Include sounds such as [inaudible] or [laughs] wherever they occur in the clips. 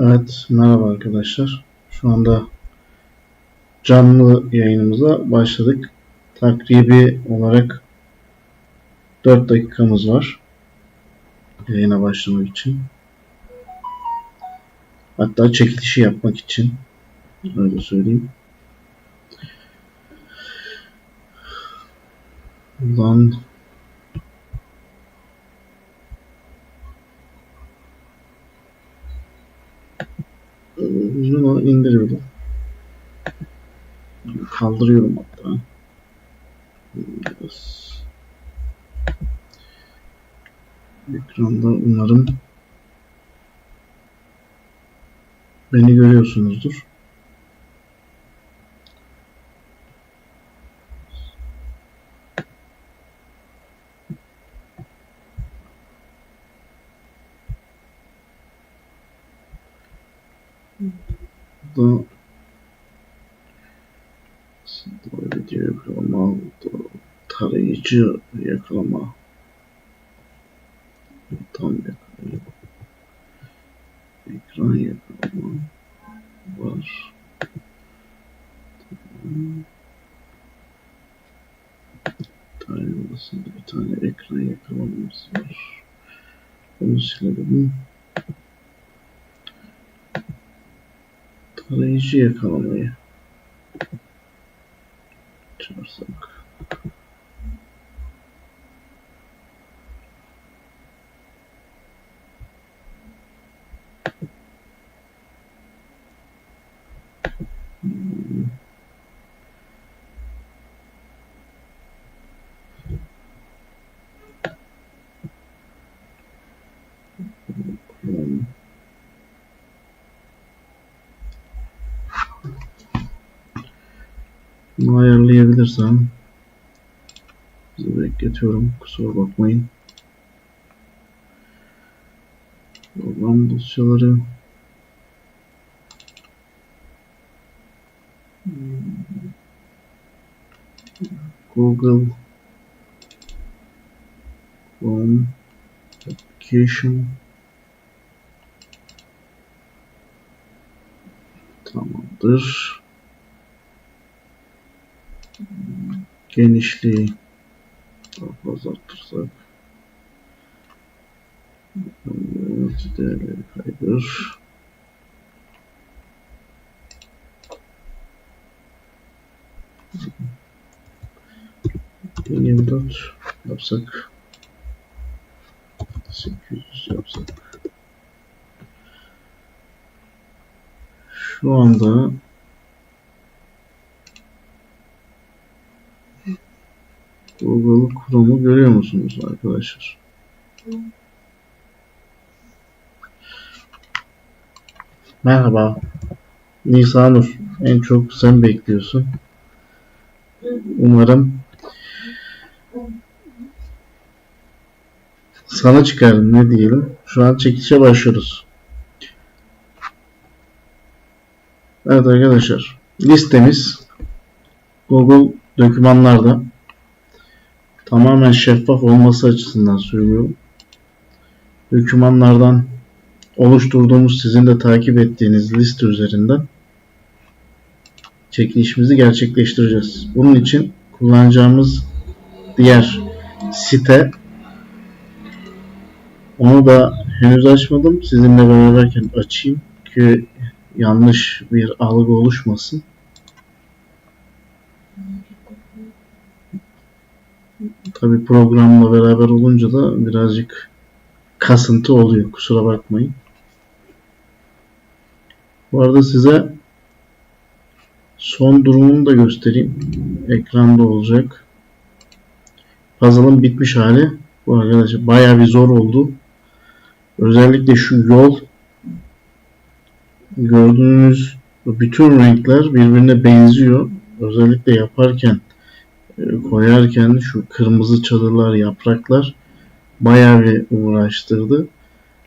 Evet, merhaba arkadaşlar. Şu anda canlı yayınımıza başladık. Takribi olarak 4 dakikamız var yayına başlamak için. Hatta çekilişi yapmak için. Öyle söyleyeyim. Buradan Bunu indiriyorum. Kaldırıyorum hatta. Biraz. Ekranda umarım beni görüyorsunuzdur. da yakalama, tarayıcı yakalama. Tam yakalama. Ekran yakalama var. Tane arasında bir tane ekran yakalamamız var. Onu silelim Tarayıcı yakalamayı arkadaşlar sanki. Bunu ayarlayabilirsem sizi bekletiyorum. Kusura bakmayın. Program dosyaları Google Chrome Application Tamamdır. Genişliği. Daha fazla arttırsak değerleri kaydır. ...24 yapsak... ...800 yapsak... ...şu anda... Google Chrome'u görüyor musunuz arkadaşlar? Merhaba. Nisanur. En çok sen bekliyorsun. Umarım sana çıkarım ne diyelim. Şu an çekişe başlıyoruz. Evet arkadaşlar. Listemiz Google dokümanlarda tamamen şeffaf olması açısından söylüyorum. Dokümanlardan oluşturduğumuz sizin de takip ettiğiniz liste üzerinden çekilişimizi gerçekleştireceğiz. Bunun için kullanacağımız diğer site onu da henüz açmadım. Sizinle beraberken açayım ki yanlış bir algı oluşmasın. Tabi programla beraber olunca da birazcık kasıntı oluyor. Kusura bakmayın. Bu arada size son durumunu da göstereyim. Ekranda olacak. Puzzle'ın bitmiş hali. Bu arkadaşlar bayağı bir zor oldu. Özellikle şu yol gördüğünüz bütün renkler birbirine benziyor. Özellikle yaparken koyarken şu kırmızı çadırlar, yapraklar bayağı bir uğraştırdı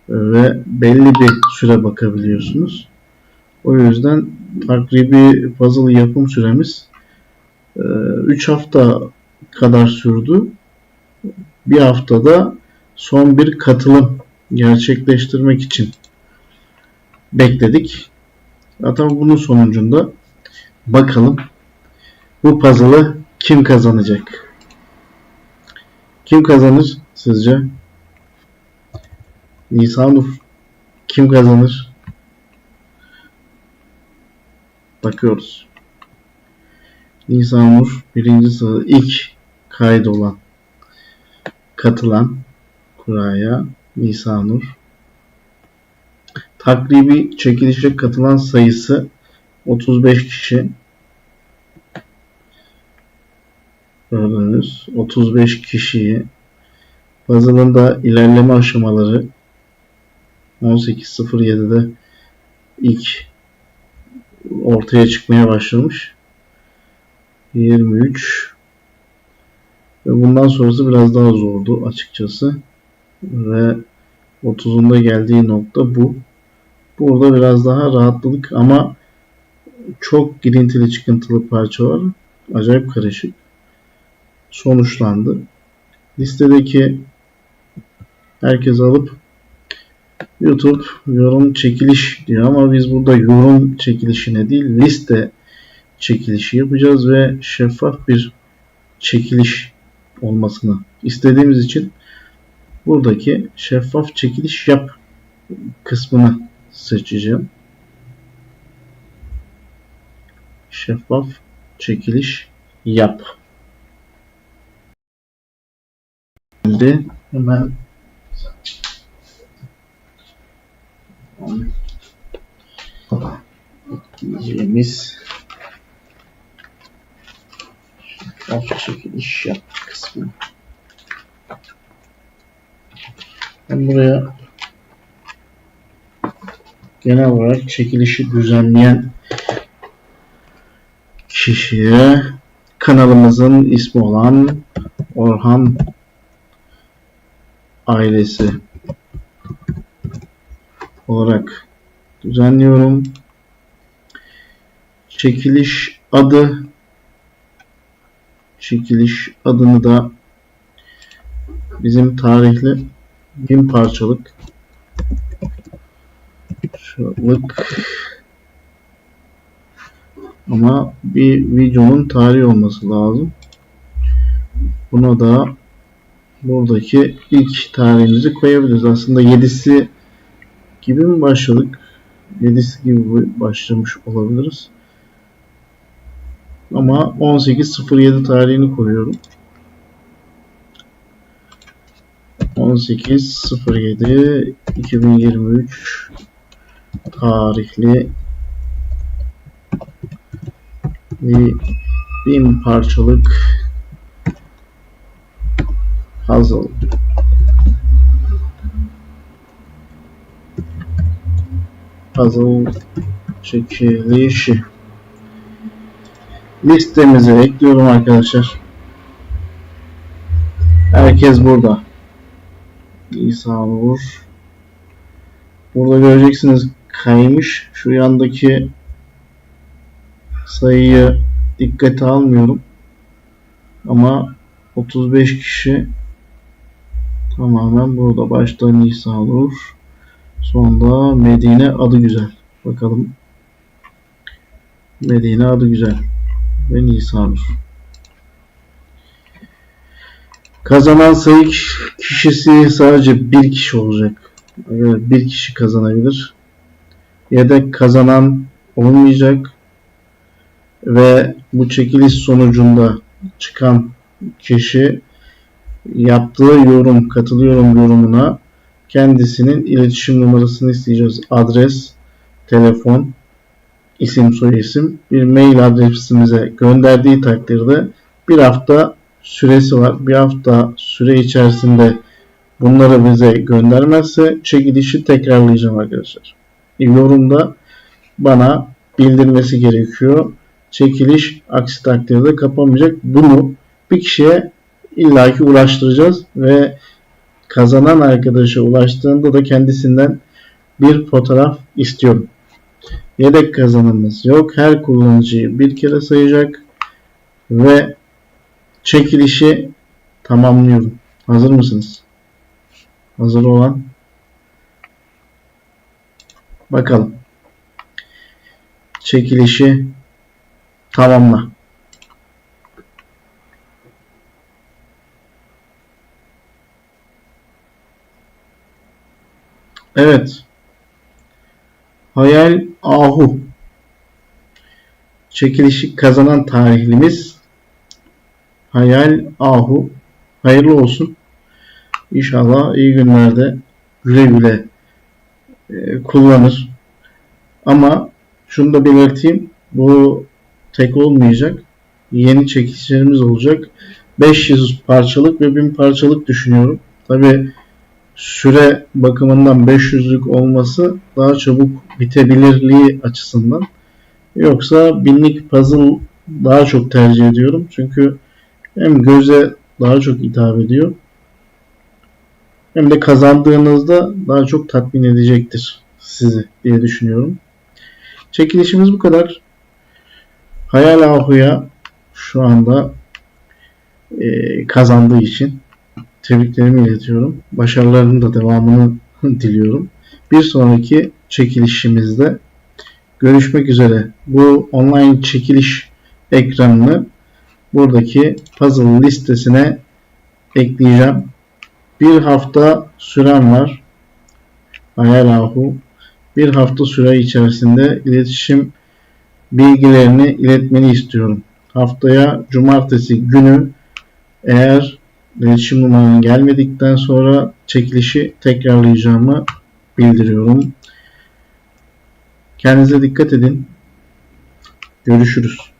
ve belli bir süre bakabiliyorsunuz. O yüzden takribi puzzle yapım süremiz 3 hafta kadar sürdü. Bir haftada son bir katılım gerçekleştirmek için bekledik. Zaten bunun sonucunda bakalım bu puzzle'ı kim kazanacak? Kim kazanır sizce? Nisanur kim kazanır? Bakıyoruz. Nisanur birinci sırada ilk kaydolan katılan kuraya Nisanur. Takribi çekilişe katılan sayısı 35 kişi. Gördüğünüz 35 kişiyi puzzle'ın ilerleme aşamaları 18.07'de ilk ortaya çıkmaya başlamış. 23 ve bundan sonrası biraz daha zordu açıkçası. Ve 30'unda geldiği nokta bu. Burada biraz daha rahatladık ama çok girintili çıkıntılı parçalar acayip karışık. Sonuçlandı. Listedeki herkes alıp YouTube yorum çekiliş diyor ama biz burada yorum çekilişine değil liste çekilişi yapacağız ve şeffaf bir çekiliş olmasını istediğimiz için buradaki şeffaf çekiliş yap kısmını seçeceğim. Şeffaf çekiliş yap. Şimdi hemen diyeceğimiz şeffaf çekiliş yap kısmı. Ben buraya genel olarak çekilişi düzenleyen kişiye kanalımızın ismi olan Orhan ailesi olarak düzenliyorum. Çekiliş adı çekiliş adını da bizim tarihli bin parçalık şuralık ama bir videonun tarihi olması lazım. Buna da buradaki ilk tarihimizi koyabiliriz. Aslında 7'si gibi mi başladık? 7'si gibi başlamış olabiliriz. Ama 18.07 tarihini koyuyorum. 18.07 2023 tarihli bir bin parçalık puzzle puzzle çekilişi listemize ekliyorum arkadaşlar. Herkes burada. İsa Nur. Burada göreceksiniz kaymış. Şu yandaki sayıyı dikkate almıyorum. Ama 35 kişi tamamen burada. Başta Nisa Nur. Sonda Medine adı güzel. Bakalım. Medine adı güzel. Ve Nisa Nur. Kazanan sayı kişisi sadece bir kişi olacak. Bir kişi kazanabilir. Yedek kazanan olmayacak. Ve bu çekiliş sonucunda çıkan kişi yaptığı yorum, katılıyorum yorumuna kendisinin iletişim numarasını isteyeceğiz. Adres, telefon, isim, soyisim, bir mail adresimize gönderdiği takdirde bir hafta süresi var. Bir hafta süre içerisinde bunları bize göndermezse çekilişi tekrarlayacağım arkadaşlar. Yorumda bana bildirmesi gerekiyor. Çekiliş aksi takdirde kapanmayacak. Bunu bir kişiye illaki ulaştıracağız ve kazanan arkadaşa ulaştığında da kendisinden bir fotoğraf istiyorum. Yedek kazanımız yok. Her kullanıcıyı bir kere sayacak ve çekilişi tamamlıyorum. Hazır mısınız? Hazır olan bakalım. çekilişi tamamla. Evet. Hayal Ahu. Çekilişi kazanan tarihlimiz Hayal Ahu. Hayırlı olsun. İnşallah iyi günlerde güle güle e, kullanır. Ama şunu da belirteyim. Bu tek olmayacak. Yeni çekilişlerimiz olacak. 500 parçalık ve 1000 parçalık düşünüyorum. Tabi süre bakımından 500'lük olması daha çabuk bitebilirliği açısından. Yoksa binlik puzzle daha çok tercih ediyorum. Çünkü hem göze daha çok hitap ediyor. Hem de kazandığınızda daha çok tatmin edecektir sizi diye düşünüyorum. Çekilişimiz bu kadar. Hayal Ahu'ya şu anda e, kazandığı için tebriklerimi iletiyorum. Başarılarının da devamını [laughs] diliyorum. Bir sonraki çekilişimizde görüşmek üzere. Bu online çekiliş ekranını buradaki puzzle listesine ekleyeceğim. Bir hafta süren var. Hayal Ahu. Bir hafta süre içerisinde iletişim bilgilerini iletmeni istiyorum. Haftaya cumartesi günü eğer iletişim numaran gelmedikten sonra çekilişi tekrarlayacağımı bildiriyorum. Kendinize dikkat edin. Görüşürüz.